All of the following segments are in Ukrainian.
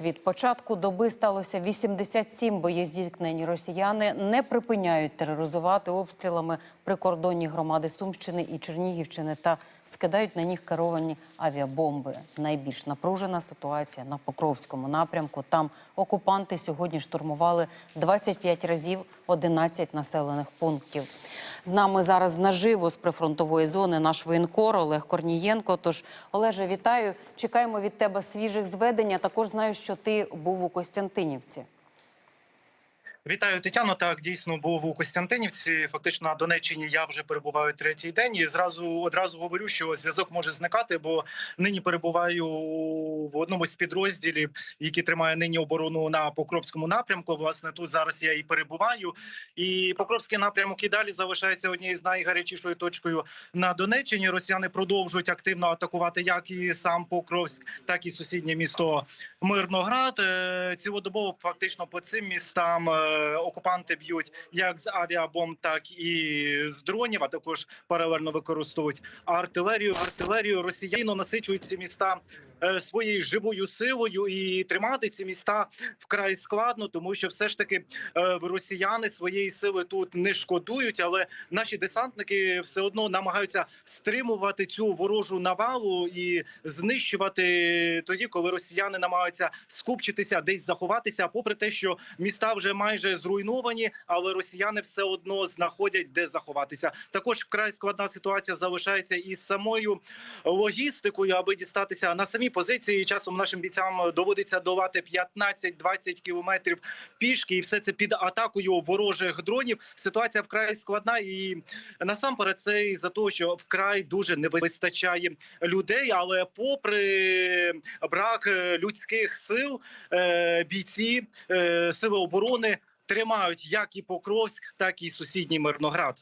Від початку доби сталося 87 боєзіткнень. Росіяни не припиняють тероризувати обстрілами прикордонні громади Сумщини і Чернігівщини та скидають на них керовані авіабомби. Найбільш напружена ситуація на Покровському напрямку. Там окупанти сьогодні штурмували 25 разів 11 населених пунктів. З нами зараз наживо з прифронтової зони наш воєнкор Олег Корнієнко. Тож, Олеже, вітаю. Чекаємо від тебе свіжих зведень. А Також знаю, що ти був у Костянтинівці. Вітаю, Тетяно. Так дійсно був у Костянтинівці. Фактично на Донеччині я вже перебуваю третій день, і зразу одразу говорю, що зв'язок може зникати, бо нині перебуваю в одному з підрозділів, який тримає нині оборону на Покровському напрямку. Власне, тут зараз я і перебуваю. І Покровський напрямок і далі залишається однією з найгарячішою точкою на Донеччині. Росіяни продовжують активно атакувати як і сам Покровськ, так і сусіднє місто Мирноград. Е, Цілодобово фактично по цим містам е, окупанти б'ють як з авіабомб, так і з дронів. А також паралельно використовують артилерію. Артилерію росіяни насичують ці міста. Е, Своєю живою силою і тримати ці міста вкрай складно, тому що все ж таки е, росіяни своєї сили тут не шкодують, але наші десантники все одно намагаються стримувати цю ворожу навалу і знищувати тоді, коли росіяни намагаються скупчитися, десь заховатися. Попри те, що міста вже майже зруйновані, але росіяни все одно знаходять де заховатися. Також вкрай складна ситуація залишається із самою логістикою, аби дістатися на самі позиції. Часом нашим бійцям доводиться долати 15-20 кілометрів пішки, і все це під атакою ворожих дронів. Ситуація вкрай складна, і насамперед це із за того, що вкрай дуже не вистачає людей. Але попри брак е, людських сил, е, бійці е, сили оборони тримають як і Покровськ, так і сусідній Мирноград.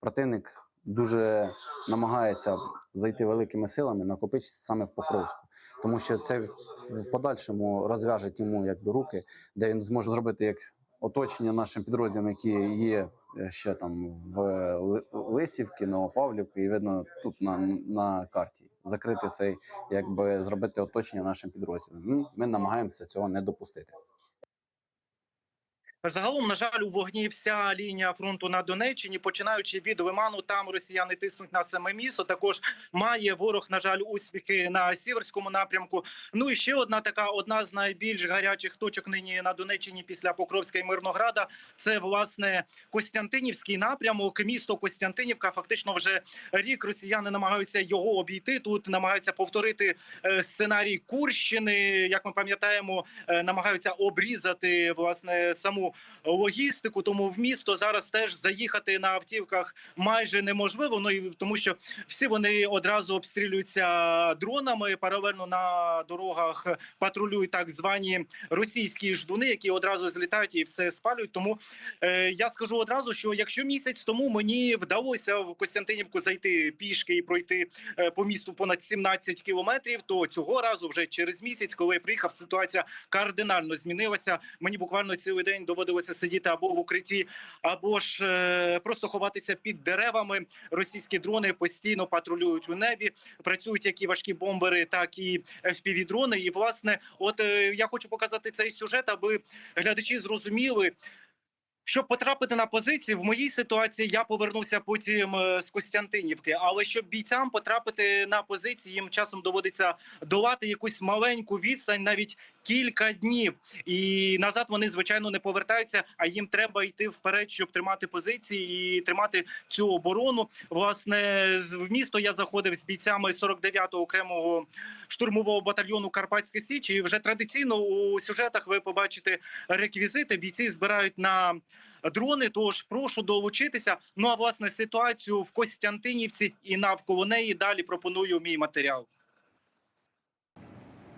противник дуже намагається зайти великими силами, накопичитися саме в Покровську, тому що це в- подальшому розв'яжить йому якби руки, де він зможе зробити як оточення нашим підрозділам, які є е, ще там в Ли- Лисівці, Новопавлівці, і видно тут на, на карті. Закрити цей, якби зробити оточення нашим підрозділам. Ми, ми намагаємося цього не допустити. Загалом, на жаль, у вогні вся лінія фронту на Донеччині, починаючи від Лиману, там росіяни тиснуть на саме місто. Також має ворог, на жаль, успіхи на сіверському напрямку. Ну і ще одна така одна з найбільш гарячих точок нині на Донеччині після Покровська і Мирнограда. Це власне Костянтинівський напрямок. Місто Костянтинівка. Фактично, вже рік росіяни намагаються його обійти. Тут намагаються повторити е, сценарій Курщини. Як ми пам'ятаємо, е, намагаються обрізати власне саму логістику. Тому в місто зараз теж заїхати на автівках майже неможливо. Ну і тому, що всі вони одразу обстрілюються дронами. Паралельно на дорогах патрулюють так звані російські ждуни, які одразу злітають і все спалюють. Тому е, я скажу одразу, що якщо місяць тому мені вдалося в Костянтинівку зайти пішки і пройти е, по місту понад 17 кілометрів, то цього разу вже через місяць, коли я приїхав, ситуація кардинально змінилася. Мені буквально цілий день доводилося сидіти або в укритті, або ж е, просто ховатися під деревами. Російські дрони постійно патрулюють у небі. Працюють як і важкі бомбери, так і fpv дрони. І власне, от е, я хочу показати цей сюжет, аби глядачі зрозуміли. Щоб потрапити на позиції, в моїй ситуації я повернувся потім е, з Костянтинівки. Але щоб бійцям потрапити на позиції, їм часом доводиться долати якусь маленьку відстань, навіть кілька днів. І назад вони звичайно не повертаються. А їм треба йти вперед, щоб тримати позиції і тримати цю оборону. Власне, в місто я заходив з бійцями 49-го окремого штурмового батальйону Карпатська Січ. І вже традиційно у сюжетах ви побачите реквізити. Бійці збирають на дрони. Тож прошу долучитися. Ну а власне ситуацію в Костянтинівці і навколо неї далі пропоную мій матеріал.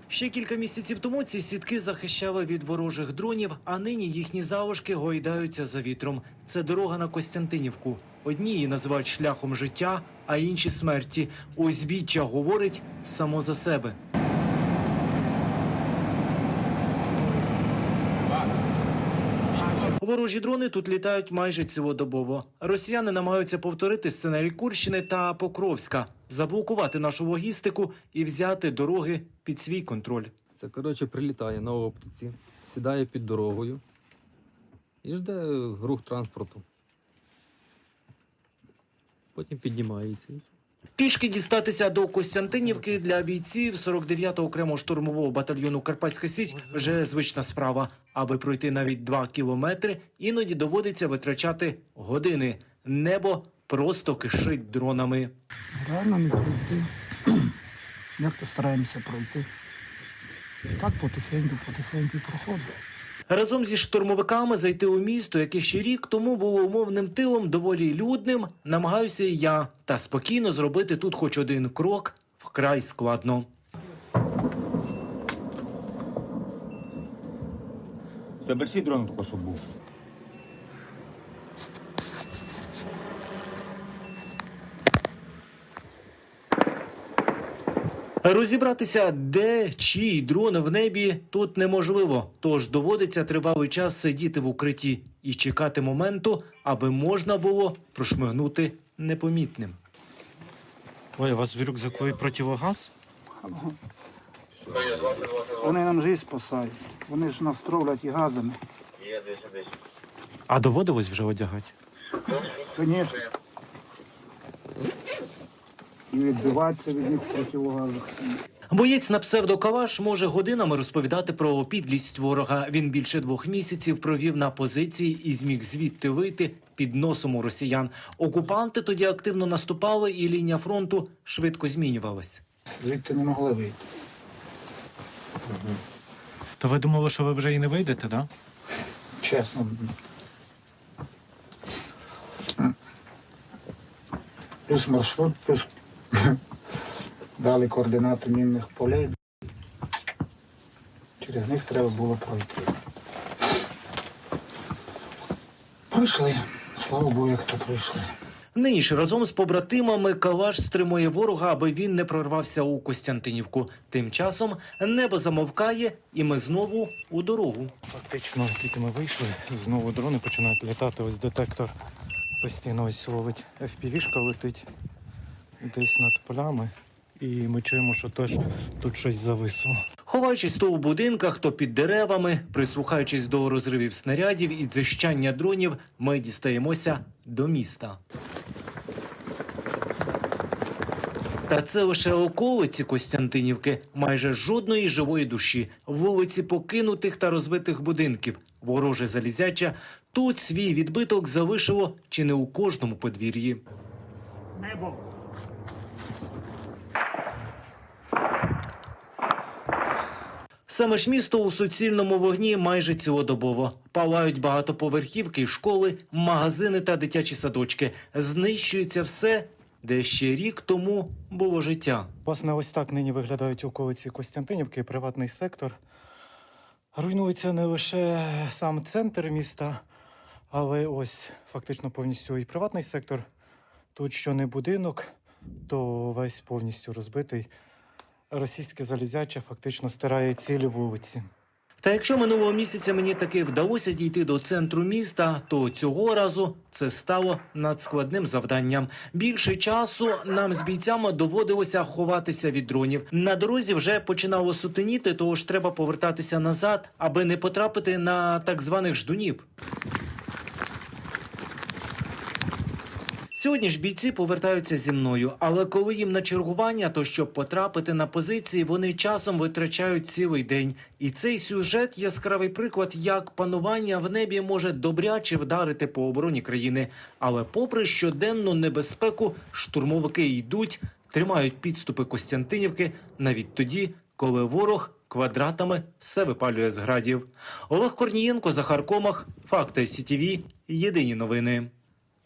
Ще кілька місяців тому ці сітки захищали від ворожих дронів, а нині їхні залишки гойдаються за вітром. Це дорога на Костянтинівку. Одні її називають шляхом життя, а інші смерті. Ось біччя говорить само за себе. Ворожі дрони тут літають майже цілодобово. Росіяни намагаються повторити сценарій Курщини та Покровська, заблокувати нашу логістику і взяти дороги під свій контроль. Це, коротше, прилітає на оптиці, сідає під дорогою і жде рух транспорту. Потім піднімається. Пішки дістатися до Костянтинівки для бійців 49-го окремого штурмового батальйону Карпатська Січ вже звична справа. Аби пройти навіть два кілометри, іноді доводиться витрачати години. Небо просто кишить дронами. Не пройти. Як то стараємося пройти. Так потихеньку, потихеньку проходимо. Разом зі штурмовиками зайти у місто, яке ще рік тому було умовним тилом, доволі людним, намагаюся і я. Та спокійно зробити тут хоч один крок вкрай складно. Це дрон тільки що був. Розібратися, де чий дрон в небі, тут неможливо. Тож доводиться тривалий час сидіти в укритті і чекати моменту, аби можна було прошмигнути непомітним. Ой, у вас в рюкзаку противогаз? Вони нам життя спасають. Вони ж нас тровлять і газами. А доводилось вже одягати? Звісно. І відбиватися від них противогазу. Боєць на псевдокаваш може годинами розповідати про підлість ворога. Він більше двох місяців провів на позиції і зміг звідти вийти під носом у росіян. Окупанти тоді активно наступали, і лінія фронту швидко змінювалась. Звідти не могли вийти. То ви думали, що ви вже і не вийдете, да? Чесно. Плюс маршрут, плюс дали координати мінних полей. Через них треба було пройти. Пройшли. Слава Богу, як то пройшли. Нині ж разом з побратимами Калаш стримує ворога, аби він не прорвався у Костянтинівку. Тим часом небо замовкає, і ми знову у дорогу. Фактично, тільки ми вийшли, знову дрони починають літати. Ось детектор постійно ось ловить FPV-шка летить десь над полями. І ми чуємо, що теж тут щось зависло. Ховаючись то у будинках, то під деревами, прислухаючись до розривів снарядів і дзищання дронів, ми дістаємося до міста. Та це лише околиці Костянтинівки, майже жодної живої душі, вулиці покинутих та розбитих будинків. Вороже залізяча тут свій відбиток залишило чи не у кожному подвір'ї. Саме ж місто у суцільному вогні майже цілодобово. Палають багатоповерхівки, школи, магазини та дитячі садочки. Знищується все, де ще рік тому було життя. Власне, ось так нині виглядають околиці Костянтинівки, приватний сектор. Руйнується не лише сам центр міста, але ось фактично повністю і приватний сектор. Тут що не будинок, то весь повністю розбитий. Російське залізяче фактично стирає цілі вулиці. Та якщо минулого місяця мені таки вдалося дійти до центру міста, то цього разу це стало надскладним завданням. Більше часу нам з бійцями доводилося ховатися від дронів. На дорозі вже починало сутеніти, тож треба повертатися назад, аби не потрапити на так званих ждунів. Сьогодні ж бійці повертаються зі мною, але коли їм на чергування, то щоб потрапити на позиції, вони часом витрачають цілий день. І цей сюжет яскравий приклад, як панування в небі може добряче вдарити по обороні країни. Але, попри щоденну небезпеку, штурмовики йдуть, тримають підступи Костянтинівки навіть тоді, коли ворог квадратами все випалює з градів. Олег Корнієнко, Захар Комах, Факти СІТІВІ. Єдині новини.